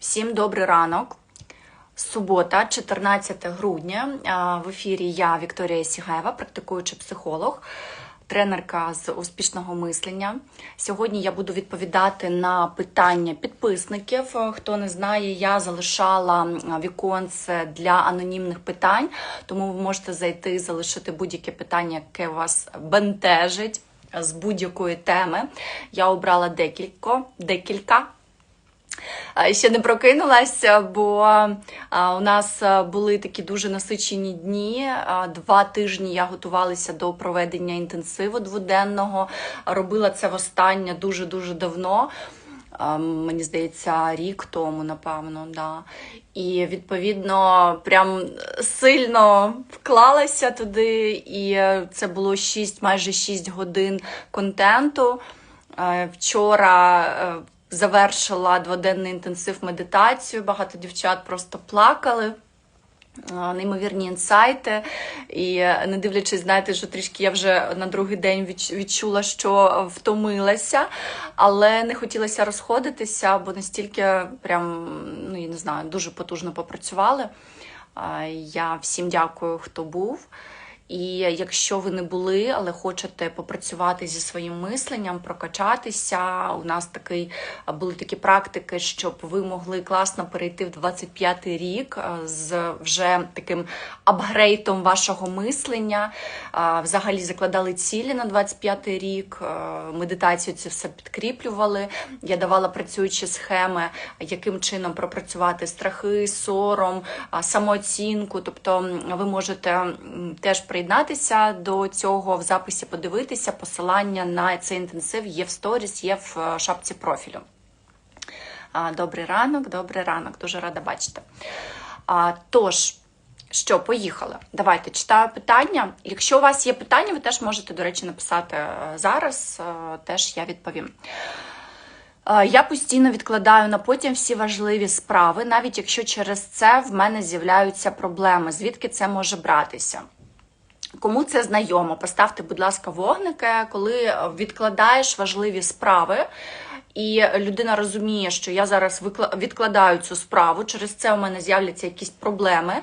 Всім добрий ранок. Субота, 14 грудня. В ефірі я Вікторія Сігаєва, практикуючий психолог, тренерка з успішного мислення. Сьогодні я буду відповідати на питання підписників. Хто не знає, я залишала віконце для анонімних питань, тому ви можете зайти, і залишити будь-яке питання, яке вас бентежить з будь-якої теми. Я обрала декілька. декілька. Ще не прокинулася, бо у нас були такі дуже насичені дні. Два тижні я готувалася до проведення інтенсиву дводенного. Робила це востаннє дуже-дуже давно. Мені здається, рік тому, напевно, да. І відповідно прям сильно вклалася туди, і це було 6, майже 6 годин контенту. Вчора е, завершила дводенний інтенсив медитацію. Багато дівчат просто плакали. Неймовірні інсайти, і не дивлячись, знаєте, що трішки я вже на другий день відчула, що втомилася, але не хотілося розходитися, бо настільки прям, ну я не знаю, дуже потужно попрацювали. Я всім дякую, хто був. І якщо ви не були, але хочете попрацювати зі своїм мисленням, прокачатися, у нас такий були такі практики, щоб ви могли класно перейти в 25-й рік з вже таким апгрейтом вашого мислення. Взагалі закладали цілі на 25-й рік, медитацію це все підкріплювали. Я давала працюючі схеми, яким чином пропрацювати страхи, сором, самооцінку. Тобто ви можете теж приєднатися до цього в записі, подивитися. Посилання на цей інтенсив є в сторіс, є в е, шапці профілю. Добрий ранок, добрий ранок, дуже рада бачити. Тож, що, поїхали. Давайте читаю питання. Якщо у вас є питання, ви теж можете, до речі, написати е, зараз, е, теж я відповім. Я постійно відкладаю на потім всі важливі справи, навіть якщо через це в мене з'являються проблеми. Звідки це може братися? Кому це знайомо, поставте, будь ласка, вогники, коли відкладаєш важливі справи, і людина розуміє, що я зараз відкладаю цю справу, через це у мене з'являться якісь проблеми,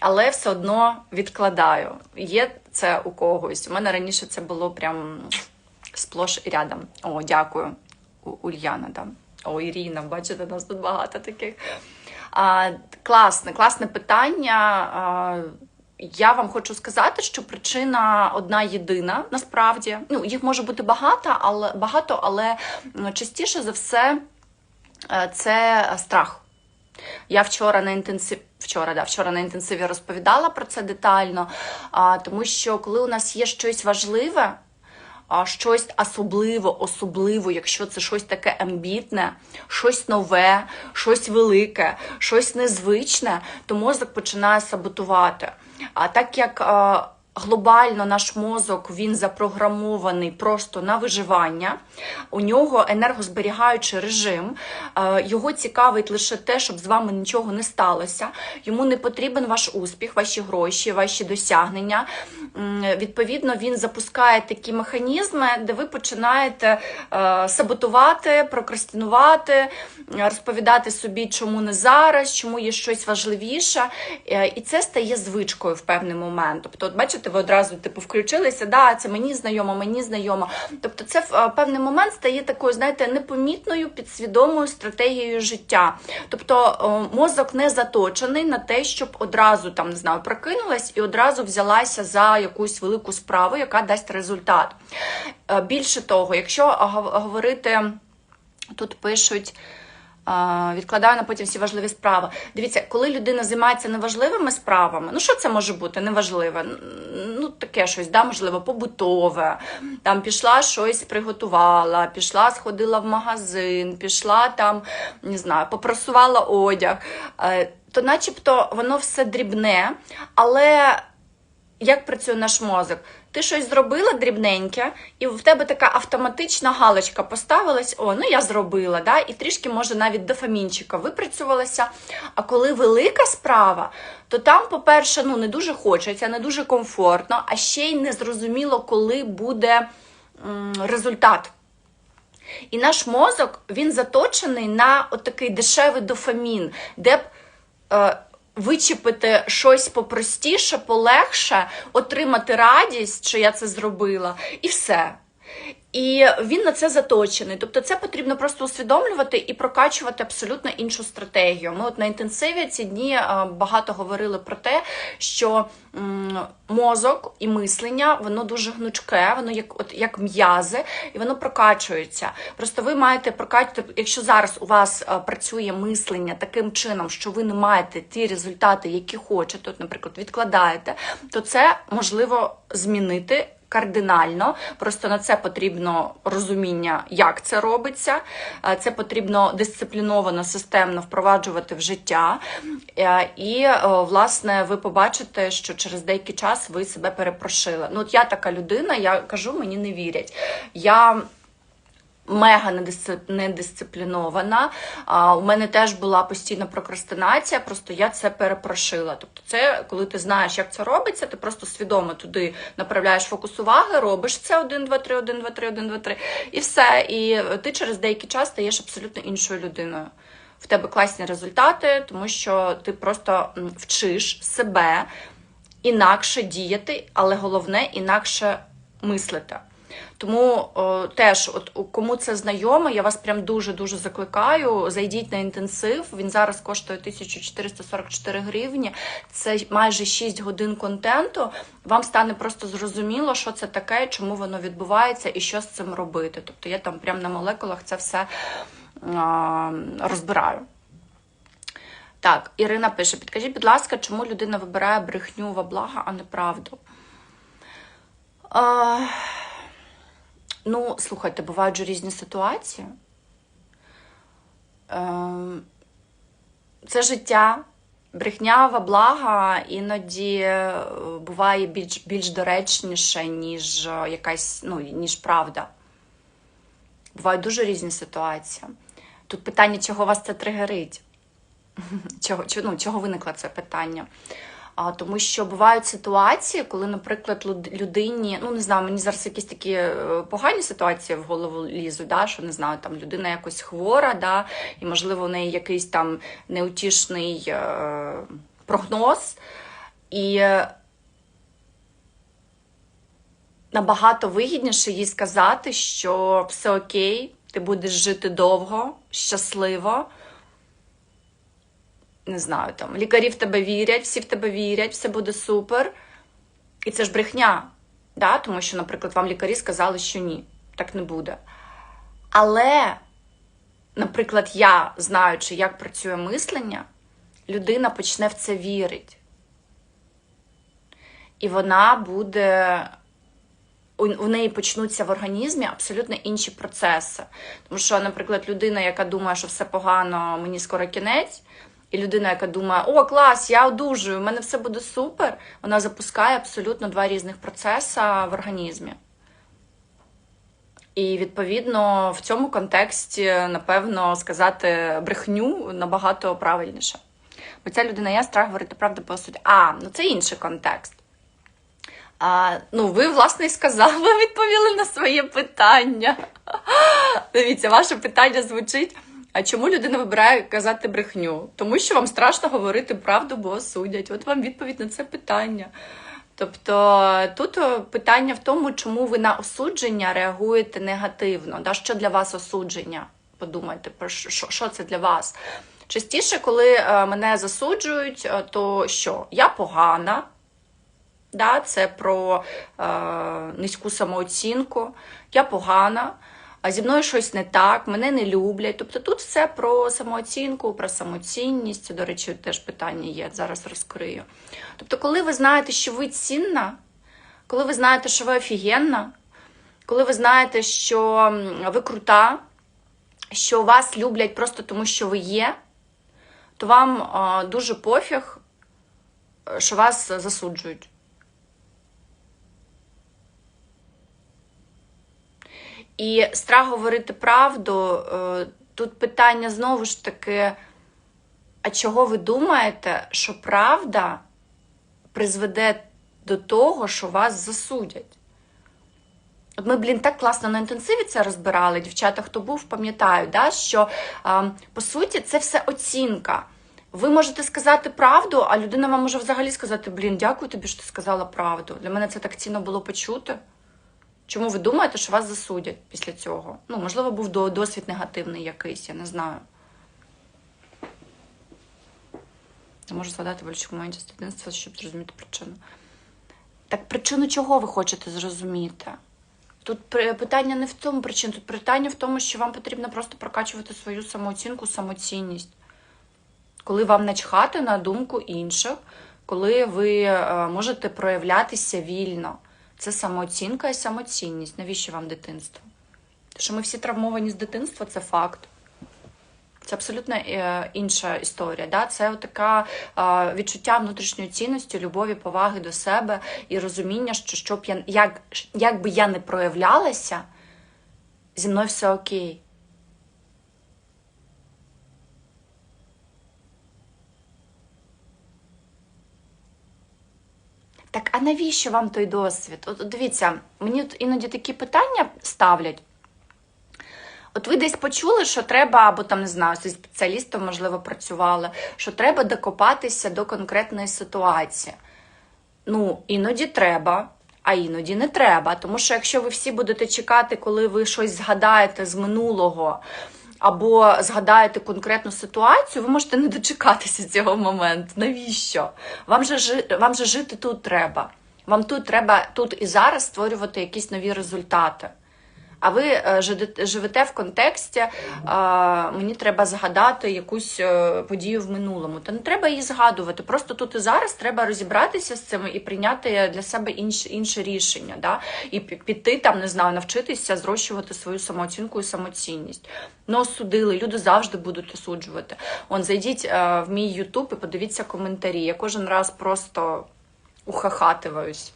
але все одно відкладаю. Є це у когось. У мене раніше це було прям сплош і рядом. О, дякую. Ульяна, да. О, Ірина, бачите, нас тут багато таких. А, класне, класне питання. А, я вам хочу сказати, що причина одна єдина насправді. Ну, їх може бути багато, але багато, але частіше за все е, це страх. Я вчора на інтенсив... вчора, да, вчора на інтенсиві розповідала про це детально, а, тому що коли у нас є щось важливе, а, щось особливо, особливо, якщо це щось таке амбітне, щось нове, щось велике, щось незвичне, то мозок починає саботувати. А так як глобально наш мозок він запрограмований просто на виживання, у нього енергозберігаючий режим, е, його цікавить лише те, щоб з вами нічого не сталося. Йому не потрібен ваш успіх, ваші гроші, ваші досягнення. Відповідно, він запускає такі механізми, де ви починаєте е, саботувати, прокрастинувати, розповідати собі, чому не зараз, чому є щось важливіше. Е, І це стає звичкою в певний момент. Тобто, от бачите, ви одразу типу включилися, да, це мені знайомо, мені знайомо. Тобто, це в е, певний момент стає такою, знаєте, непомітною підсвідомою стратегією життя. Тобто мозок не заточений на те, щоб одразу там не знаю, прокинулась і одразу взялася за якусь велику справу, яка дасть результат. Е, Більше того, якщо говорити, тут пишуть. Відкладаю на потім всі важливі справи. Дивіться, коли людина займається неважливими справами, ну що це може бути неважливе? Ну, таке щось, да, можливо, побутове. Там пішла щось приготувала, пішла, сходила в магазин, пішла там, не знаю, попросувала одяг. Е, То начебто воно все дрібне, але як працює наш мозок? Ти щось зробила дрібненьке, і в тебе така автоматична галочка поставилась: о, ну я зробила, да? і трішки може навіть дофамінчика випрацювалася. А коли велика справа, то там, по-перше, ну не дуже хочеться, не дуже комфортно, а ще й не зрозуміло, коли буде м, результат. І наш мозок він заточений на отакий дешевий дофамін, де б е, вичепити щось попростіше, полегше, отримати радість, що я це зробила, і все. І він на це заточений. Тобто це потрібно просто усвідомлювати і прокачувати абсолютно іншу стратегію. Ми от на інтенсиві ці дні е, багато говорили про те, що мозок і мислення воно дуже гнучке, воно як от як м'язи, і воно прокачується. Просто ви маєте прокачувати, якщо зараз у вас е, працює мислення таким чином, що ви не маєте ті результати, які хочете, от, наприклад, відкладаєте, то це можливо змінити кардинально. Просто на це потрібно розуміння, як це робиться. Е, Це потрібно дисципліновано, системно впроваджувати в життя. Е, І, е, власне, ви побачите, що через деякий час ви себе перепрошили. Ну, от я така людина, я кажу, мені не вірять. Я мега недисци- недисциплінована. А, у мене теж була постійна прокрастинація, просто я це перепрошила. Тобто, це коли ти знаєш, як це робиться, ти просто свідомо туди направляєш фокус уваги, робиш це 1, 2, 3, 1, 2, 3, 1, 2, 3, і все. І ти через деякий час стаєш абсолютно іншою людиною. В тебе класні результати, тому що ти просто вчиш себе інакше діяти, але головне інакше мислити. Тому о, теж, от кому це знайомо, я вас прям дуже дуже закликаю. Зайдіть на інтенсив. Він зараз коштує 1444 гривні. Це майже 6 годин контенту. Вам стане просто зрозуміло, що це таке, чому воно відбувається і що з цим робити. Тобто я там прям на молекулах це все а, розбираю. Так, Ірина пише: підкажіть, будь ласка, чому людина вибирає брехню во благо, а не правду? А, ну, слухайте, бувають же різні ситуації. Ем, це життя. Брехня во благо іноді е, буває більш, більш доречніше, ніж е, якась, ну, ніж правда. Бувають дуже різні ситуації. Тут питання, чого вас це тригерить? Чого, ну, чого виникло це питання? А, тому що бувають ситуації, коли, наприклад, людині, ну не знаю, мені зараз якісь такі е, погані ситуації в голову лізуть, да, що не знаю, там людина якось хвора, да, і можливо в неї якийсь там неутішний е, прогноз. І е, набагато вигідніше їй сказати, що все окей, ти будеш жити довго, щасливо. Не знаю, там лікарі в тебе вірять, всі в тебе вірять, все буде супер. І це ж брехня, да? тому що, наприклад, вам лікарі сказали, що ні, так не буде. Але, наприклад, я, знаючи, як працює мислення, людина почне в це вірити. І вона буде. У неї почнуться в організмі абсолютно інші процеси. Тому що, наприклад, людина, яка думає, що все погано, мені скоро кінець, і людина, яка думає, о, клас, я одужую, у мене все буде супер, вона запускає абсолютно два різних процеси в організмі. І відповідно в цьому контексті, напевно, сказати брехню набагато правильніше. Бо ця людина є страх говорити правду по суті. А, ну це інший контекст. А, ну, ви, власне, і сказали, відповіли на своє питання. Дивіться, ваше питання звучить. А чому людина вибирає казати брехню? Тому що вам страшно говорити правду, бо осудять. От вам відповідь на це питання. Тобто тут е, питання в тому, чому ви на осудження реагуєте негативно. Да? Що для вас осудження? Подумайте, про що, що- це для вас. Частіше, коли е, мене засуджують, е, то що? Я погана, Да, це про е, низьку самооцінку. Я погана, а зі мною щось не так, мене не люблять. Тобто тут все про самооцінку, про самоцінність. До речі, теж питання є, зараз розкрию. Тобто, коли ви знаєте, що ви цінна, коли ви знаєте, що ви офігенна, коли ви знаєте, що ви крута, що вас люблять просто тому, що ви є, то вам дуже пофіг, е, що вас засуджують. І страх говорити правду. е, Тут питання знову ж таки: а чого ви думаєте, що правда призведе до того, що вас засудять? От ми, блін, так класно на інтенсиві це розбирали. Дівчата, хто був, пам'ятають, да, що по суті це все оцінка. Ви можете сказати правду, а людина вам може взагалі сказати: блін, дякую тобі, що ти сказала правду. Для мене це так цінно було почути. Чому ви думаєте, що вас засудять після цього? Ну, можливо, був досвід негативний якийсь, я не знаю. Я можу згадати болючу моменті з дитинства, щоб зрозуміти причину. Так причину чого ви хочете зрозуміти? Тут питання не в тому причині, тут питання в тому, що вам потрібно просто прокачувати свою самооцінку, самоцінність. Коли вам начхати на думку інших, коли ви е, можете проявлятися вільно. Це самооцінка і самоцінність. Навіщо вам дитинство? Тому що ми всі травмовані з дитинства, це факт. Це абсолютно е, інша історія. Да? Це така відчуття внутрішньої цінності, любові, поваги до себе і розуміння, що щоб я, як, як би я не проявлялася, зі мною все окей. Так, а навіщо вам той досвід? От дивіться, мені іноді такі питання ставлять. От ви десь почули, що треба, або там не знаю, зі спеціалістом, можливо, працювали, що треба докопатися до конкретної ситуації. Ну, іноді треба, а іноді не треба. Тому що якщо ви всі будете чекати, коли ви щось згадаєте з минулого, або згадаєте конкретну ситуацію, ви можете не дочекатися цього моменту. Навіщо? Вам же, вам же жити тут треба. Вам тут треба тут і зараз створювати якісь нові результати. А ви е, живете в контексті, е, мені треба згадати якусь е, подію в минулому. Та не треба її згадувати. Просто тут і зараз треба розібратися з цим і прийняти для себе інше, інше рішення. Да? І піти там, не знаю, навчитися зрощувати свою самооцінку і самоцінність. Ну, осудили, люди завжди будуть осуджувати. Он зайдіть в мій Ютуб і подивіться коментарі. Я кожен раз просто ухахативаюсь.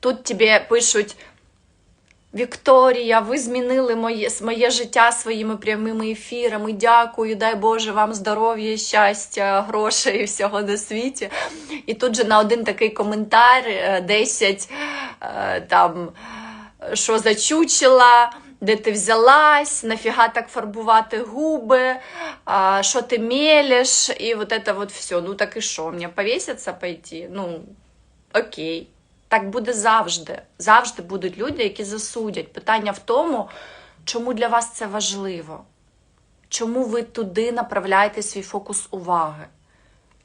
Тут тобі пишуть. Вікторія, ви змінили моє, моє життя своїми прямими ефірами. Дякую, дай Боже вам здоров'я, щастя, грошей і всього на світі. І тут же на один такий коментар е, 10 е, там, що зачучила, де ти взялась, нафіга так фарбувати губи, що ти мелеш, і вот это вот все. Ну так і що, мені повіситься пойти? Ну, окей. Так буде завжди. Завжди будуть люди, які засудять. Питання в тому, чому для вас це важливо. Чому ви туди направляєте свій фокус уваги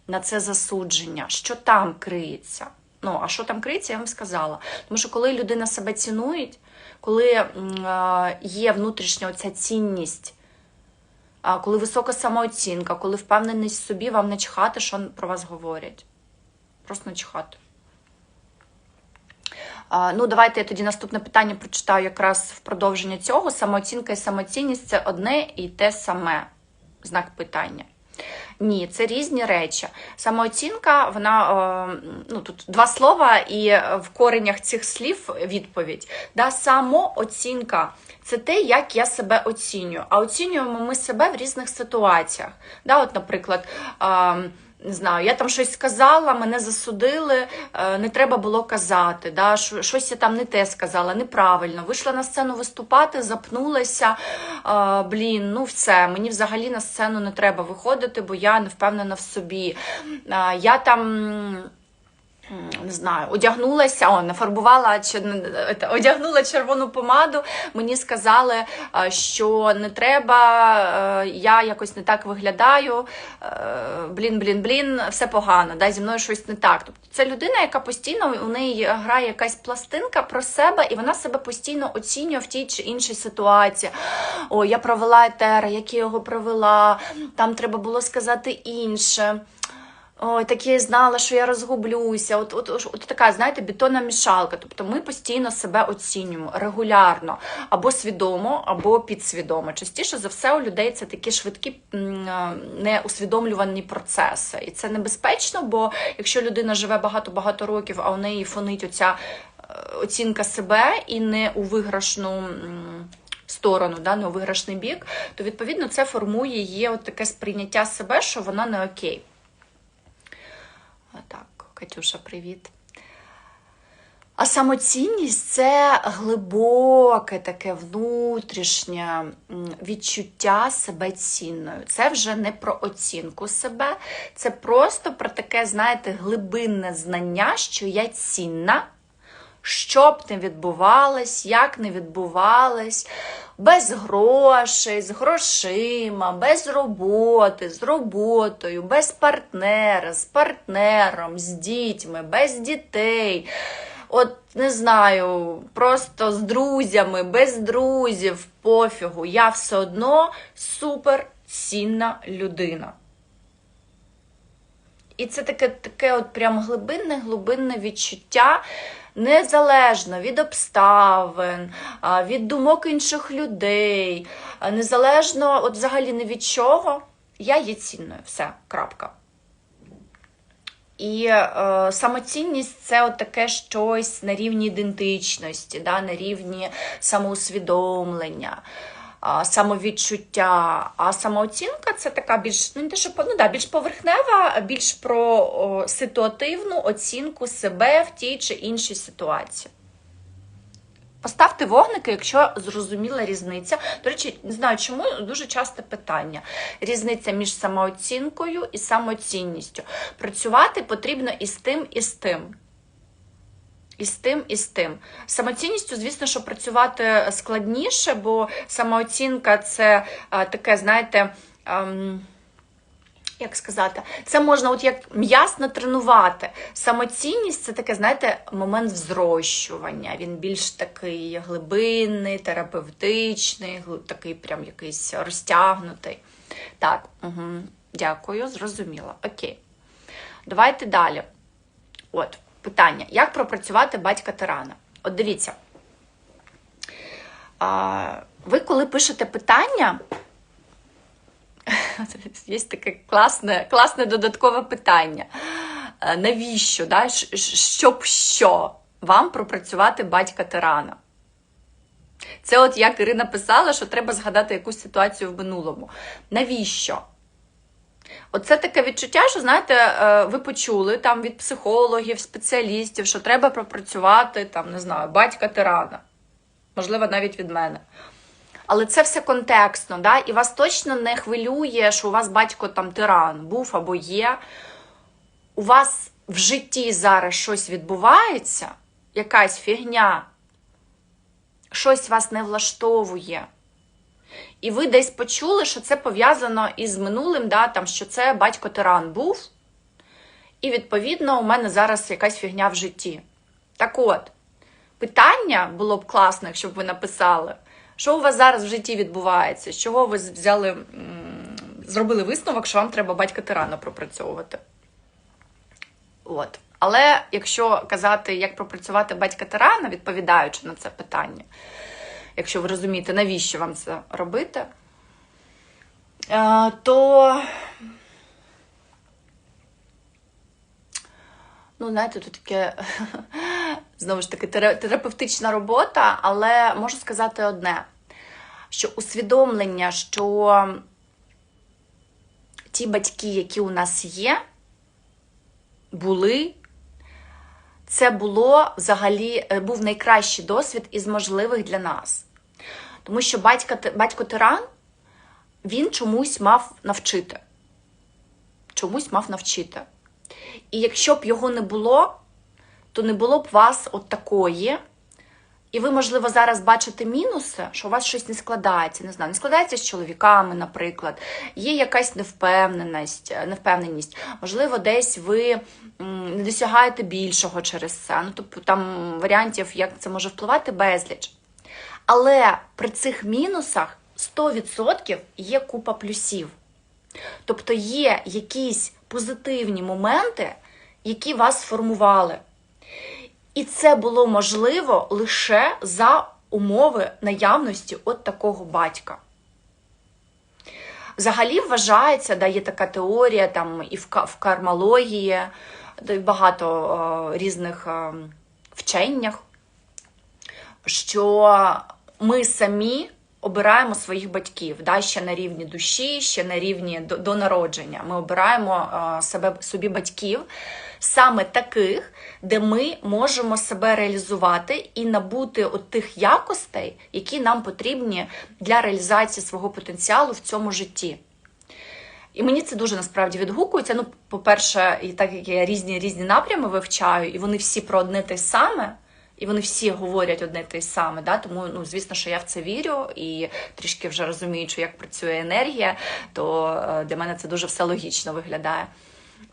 на це засудження? Що там криється? Ну, а що там криється, я вам сказала. Тому що коли людина себе цінує, коли є внутрішня оця цінність, коли висока самооцінка, коли впевненість в собі, вам не чхати, що про вас говорять. Просто не чхати. Ну, давайте я тоді наступне питання прочитаю якраз в продовження цього. Самооцінка і самоцінність це одне і те саме. Знак питання. Ні, це різні речі. Самооцінка, вона е, ну тут два слова, і в коренях цих слів відповідь. Да, самооцінка це те, як я себе оцінюю. А оцінюємо ми себе в різних ситуаціях. Да, от, наприклад. Не знаю, я там щось сказала, мене засудили, е, не треба було казати. Да? Щось я там не те сказала, неправильно. Вийшла на сцену виступати, запнулася. е, Блін, ну все, мені взагалі на сцену не треба виходити, бо я не впевнена в собі. Е, Я там. Не знаю, одягнулася, о, нафарбувала чи е, одягнула червону помаду. Мені сказали, е, що не треба, е, я якось не так виглядаю. Блін, блін, блін, все погано, да, зі мною щось не так. Тобто це людина, яка постійно у неї грає якась пластинка про себе, і вона себе постійно оцінює в тій чи іншій ситуації. О, я провела етера, як я його провела, там треба було сказати інше. Ой, так я знала, що я розгублюся. От, от, от, от така, знаєте, бетонна мішалка. Тобто ми постійно себе оцінюємо регулярно, або свідомо, або підсвідомо. Частіше за все у людей це такі швидкі неусвідомлювані процеси. І це небезпечно, бо якщо людина живе багато-багато років, а у неї фонить оця е, оцінка себе і не у виграшну. Сторону, да, не у виграшний бік, то відповідно це формує її от таке сприйняття себе, що вона не окей. Так, Катюша, привіт. А самоцінність це глибоке таке внутрішнє відчуття себе цінною. Це вже не про оцінку себе, це просто про таке, знаєте, глибинне знання, що я цінна, що б не відбувалось, як не відбувалось, без грошей, з грошима, без роботи, з роботою, без партнера, з партнером, з дітьми, без дітей. От не знаю, просто з друзями, без друзів, пофігу. Я все одно супер цінна людина. І це таке, таке от прям глибинне, глибинне відчуття, незалежно від обставин, від думок інших людей, незалежно от взагалі не від чого, я є цінною. Все, крапка. І е, самоцінність це таке щось на рівні ідентичності, да, на рівні самоусвідомлення, самовідчуття. А самооцінка це така більш ну, не те, що, ну, да, більш поверхнева, більш про о, ситуативну оцінку себе в тій чи іншій ситуації. Поставте вогники, якщо зрозуміла різниця. До речі, не знаю чому дуже часте питання. Різниця між самооцінкою і самоцінністю. Працювати потрібно і з тим, і з тим. І з тим, і з тим. Самоцінністю, звісно, що працювати складніше, бо самооцінка це таке, знаєте. ем, як сказати, це можна от як м'яс натренувати. Самоцінність це таке, знаєте, момент взрощування. Він більш такий глибинний, терапевтичний, такий прям якийсь розтягнутий. Так, угу, дякую, зрозуміла. Окей. Давайте далі. От, питання: як пропрацювати батька тирана? От дивіться. А, ви коли пишете питання, Є таке класне, класне додаткове питання. Навіщо? Да? Щоб що вам пропрацювати батька тирана? Це от як Ірина писала, що треба згадати якусь ситуацію в минулому. Навіщо? Оце таке відчуття, що, знаєте, е, ви почули там від психологів, спеціалістів, що треба пропрацювати там, не знаю, батька тирана. Можливо, навіть від мене. Але це все контекстно, да? і вас точно не хвилює, що у вас батько там тиран був або є. У вас в житті зараз щось відбувається, якась фігня, щось вас не влаштовує. І ви десь почули, що це пов'язано із минулим, да, там, що це батько тиран був, і, відповідно, у мене зараз якась фігня в житті. Так от, питання було б класно, якщо б ви написали, що у вас зараз в житті відбувається, з чого ви взяли, зробили висновок, що вам треба батька тирана пропрацьовувати. От. Але якщо казати, як пропрацювати батька тирана, відповідаючи на це питання, якщо ви розумієте, навіщо вам це робити, е, то ну, знаєте, тут таке знову ж таки терапевтична робота, але можу сказати одне: що усвідомлення, що ті батьки, які у нас є, були. Це було взагалі е, був найкращий досвід із можливих для нас. Тому що батька, батько тиран він чомусь мав навчити. Чомусь мав навчити. І якщо б його не було, то не було б вас от такої. І ви, можливо, зараз бачите мінуси, що у вас щось не складається. Не знаю, не складається з чоловіками, наприклад. Є якась невпевненість, е, невпевненість. Можливо, десь ви не досягаєте більшого через це. Ну, тобто там варіантів, як це може впливати, безліч. Але при цих мінусах 100% є купа плюсів. Тобто є якісь позитивні моменти, які вас сформували. І це було можливо лише за умови наявності от такого батька. Взагалі вважається, да, є така теорія там і в, ка- кармології, і багато е, різних е, вченнях, що ми самі обираємо своїх батьків, да, ще на рівні душі, ще на рівні до, до народження. Ми обираємо е, себе собі батьків, саме таких, де ми можемо себе реалізувати і набути от тих якостей, які нам потрібні для реалізації свого потенціалу в цьому житті. І мені це дуже насправді відгукується. Ну, по-перше, і так як я різні різні напрями вивчаю, і вони всі про одне те саме, і вони всі говорять одне те саме. Да? Тому, ну, звісно, що я в це вірю і трішки вже розуміючи, як працює енергія, то е, для мене це дуже все логічно виглядає.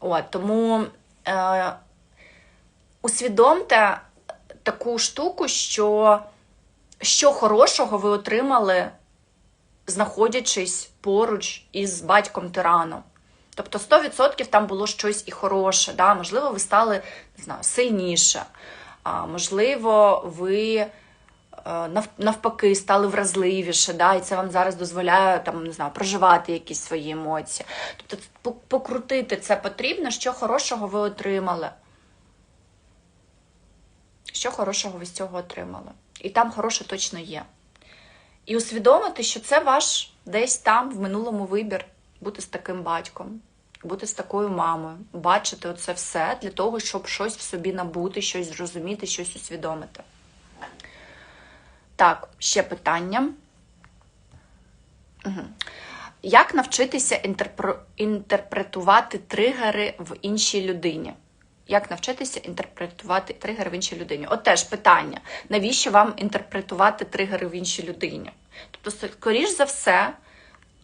От, тому е, усвідомте таку штуку, що, що хорошого ви отримали знаходячись поруч із батьком тираном. Тобто 100% там було щось і хороше. Да? Можливо, ви стали не знаю, сильніше, а можливо, ви е, навпаки стали вразливіше, да? і це вам зараз дозволяє там, не знаю, проживати якісь свої емоції. Тобто покрутити це потрібно, що хорошого ви отримали. Що хорошого ви з цього отримали? І там хороше точно є. І усвідомити, що це ваш десь там в минулому вибір бути з таким батьком, бути з такою мамою, бачити оце все для того, щоб щось в собі набути, щось зрозуміти, щось усвідомити. Так, ще питання. Як навчитися інтерпретувати тригери в іншій людині? Як навчитися інтерпретувати тригери в іншій людині? От теж питання: навіщо вам інтерпретувати тригери в іншій людині? Тобто, скоріш за все,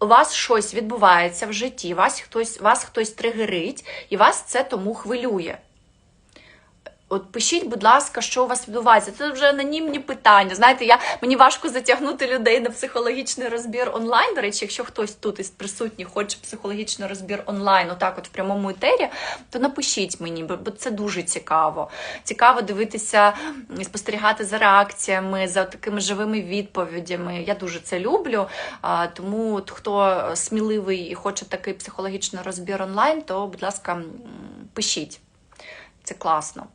у вас щось відбувається в житті, вас хтось, вас хтось тригерить, і вас це тому хвилює. От пишіть, будь ласка, що у вас відбувається. Це вже анонімні питання. Знаєте, я, мені важко затягнути людей на психологічний розбір онлайн. До речі, якщо хтось тут із присутніх хоче психологічний розбір онлайн, отак, от в прямому етері, то напишіть мені, бо це дуже цікаво. Цікаво дивитися, спостерігати за реакціями, за такими живими відповідями. Я дуже це люблю. А, Тому от хто сміливий і хоче такий психологічний розбір онлайн, то, будь ласка, пишіть. Це класно.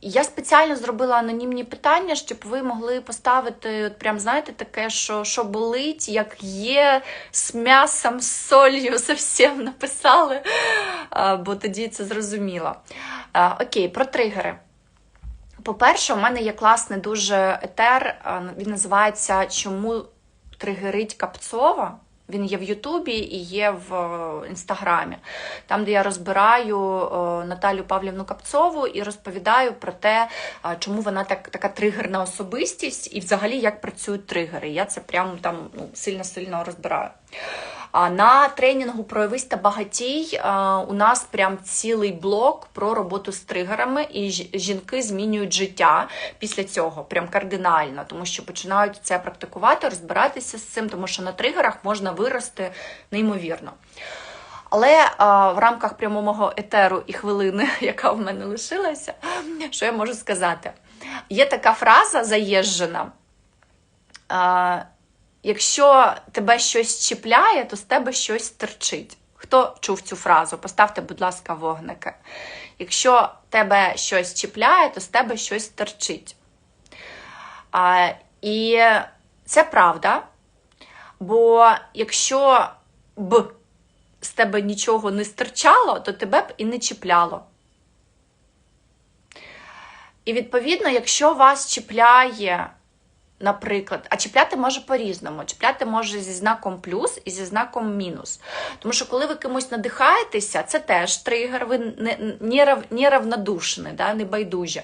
Я спеціально зробила анонімні питання, щоб ви могли поставити, от прям знаєте, таке, що що болить, як є, з м'ясом, з солью, зовсім написали, бо тоді це зрозуміло. Окей, про тригери. По-перше, у мене є класний дуже етер, він називається Чому тригерить Капцова. Він є в Ютубі і є в е, інстаграмі, там, де я розбираю е, Наталю Павлівну Капцову і розповідаю про те, чому вона так, така тригерна особистість і взагалі як працюють тригери. Я це прямо там ну, сильно-сильно розбираю. На тренінгу Проявись та багатій у нас прям цілий блок про роботу з тригерами, і жінки змінюють життя після цього, прям кардинально, тому що починають це практикувати, розбиратися з цим, тому що на тригерах можна вирости неймовірно. Але а, в рамках прямого етеру і хвилини, яка в мене лишилася, що я можу сказати? Є така фраза заїжджена. А, Якщо тебе щось чіпляє, то з тебе щось терчить. Хто чув цю фразу? Поставте, будь ласка, вогники. Якщо тебе щось чіпляє, то з тебе щось терчить. А, і це правда. Бо якщо б з тебе нічого не стирчало, то тебе б і не чіпляло. І відповідно, якщо вас чіпляє, наприклад, а чіпляти може по-різному. Чіпляти може зі знаком плюс і зі знаком мінус. Тому що коли ви кимось надихаєтеся, це теж тригер, ви не, не, не да, не байдужі.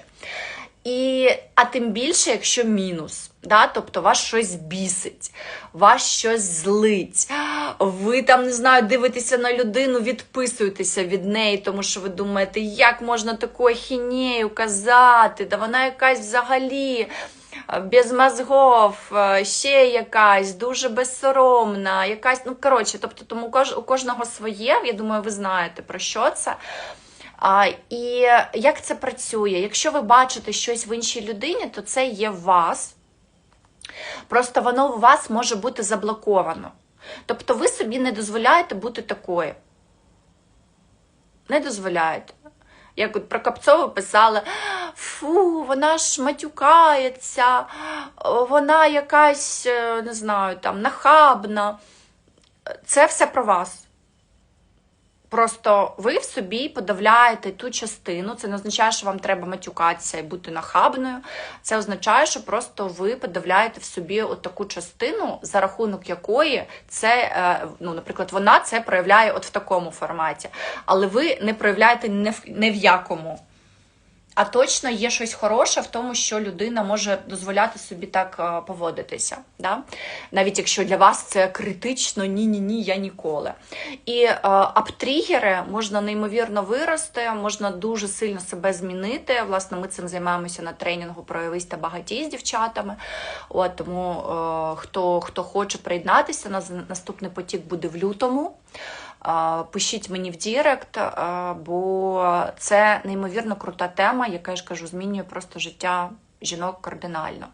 І, а тим більше, якщо мінус, да, тобто вас щось бісить, вас щось злить, ви там не знаю, дивитеся на людину, відписуєтеся від неї, тому що ви думаєте, як можна таку ахінею казати, да вона якась взагалі без мозгов, е, ще якась, дуже безсоромна, якась, ну коротше, тобто тому у кожного своє, я думаю, ви знаєте про що це. А, і як це працює? Якщо ви бачите щось в іншій людині, то це є в вас. Просто воно у вас може бути заблоковано. Тобто ви собі не дозволяєте бути такою. Не дозволяєте. Як от про Капцову писали, фу, вона ж матюкається, вона якась, е, не знаю, там, нахабна. Це все про вас. Просто ви в собі подавляєте ту частину. Це не означає, що вам треба матюкатися і бути нахабною. Це означає, що просто ви подавляєте в собі от таку частину, за рахунок якої це, е, ну, наприклад, вона це проявляє от в такому форматі. Але ви не проявляєте не в, не в якому. А точно є щось хороше в тому, що людина може дозволяти собі так е, поводитися. Да? Навіть якщо для вас це критично, ні-ні ні, я ніколи. І е, аптригери можна неймовірно вирости, можна дуже сильно себе змінити. Власне, ми цим займаємося на тренінгу проявись та багатій з дівчатами. От, тому е, хто, хто хоче приєднатися, на наступний потік буде в лютому. Пишіть мені в Дірект, бо це неймовірно крута тема, яка я ж кажу, змінює просто життя жінок кардинально.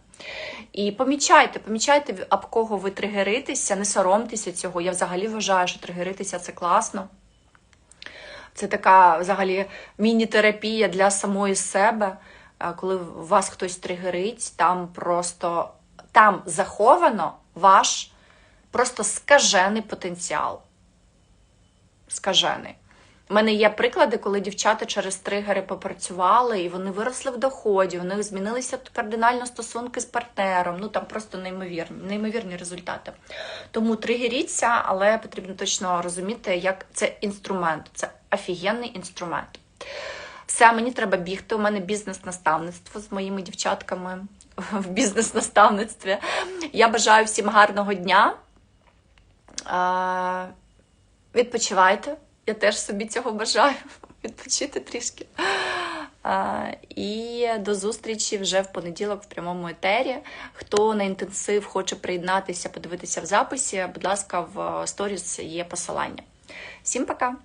І помічайте, помічайте, об кого ви тригеритеся, не соромтеся цього. Я взагалі вважаю, що тригеритися це класно. Це така взагалі міні-терапія для самої себе. Коли вас хтось тригерить, там просто там заховано ваш просто скажений потенціал скажений. У мене є приклади, коли дівчата через тригери попрацювали і вони виросли в доході, у них змінилися кардинально стосунки з партнером. Ну там просто неймовірні, неймовірні результати. Тому тригеріться, але потрібно точно розуміти, як це інструмент, це офігенний інструмент. Все, мені треба бігти. У мене бізнес-наставництво з моїми дівчатками в бізнес-наставництві. Я бажаю всім гарного дня. Відпочивайте. Я теж собі цього бажаю. Відпочити трішки. І до зустрічі вже в понеділок в прямому етері. Хто на інтенсив хоче приєднатися, подивитися в записі, будь ласка, в сторіс є посилання. Всім пока!